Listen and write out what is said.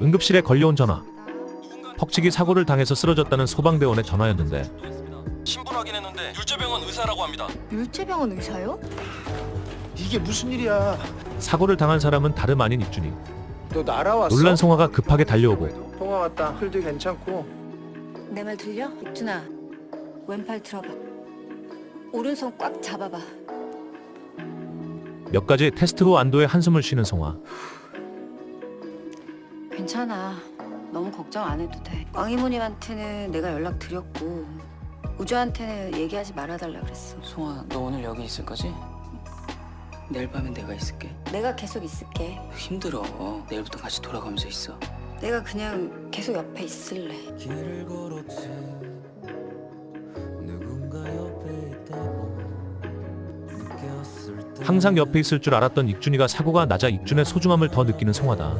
응급실에 걸려온 전화. 퍽치기 사고를 당해서 쓰러졌다는 소방대원의 전화였는데 신분 확인했는데 율제병원 의사라고 합니다. 율제병원 의사요? 이게 무슨 일이야? 사고를 당한 사람은 다름 아닌 익준이. 너 날아왔어? 놀란 송화가 급하게 달려오고 통화 왔다. 혈도 괜찮고. 내 말 들려? 입준아 왼팔 들어봐 오른손 꽉 잡아봐 몇 가지 테스트 후 안도의 한숨을 쉬는 송화. 괜찮아. 너무 걱정 안 해도 돼. 왕이모님한테는 내가 연락 드렸고 우주한테는 얘기하지 말아달라 그랬어. 송아 너 오늘 여기 있을 거지? 내일 밤엔 내가 있을게. 내가 계속 있을게. 힘들어. 내일부터 같이 돌아가면서 있어. 내가 그냥 계속 옆에 있을래. 길을 걸었지. 누군가 옆에 있다고 느꼈을 때. 항상 옆에 있을 줄 알았던 익준이가 사고가 나자 익준의 소중함을 더 느끼는 송화다.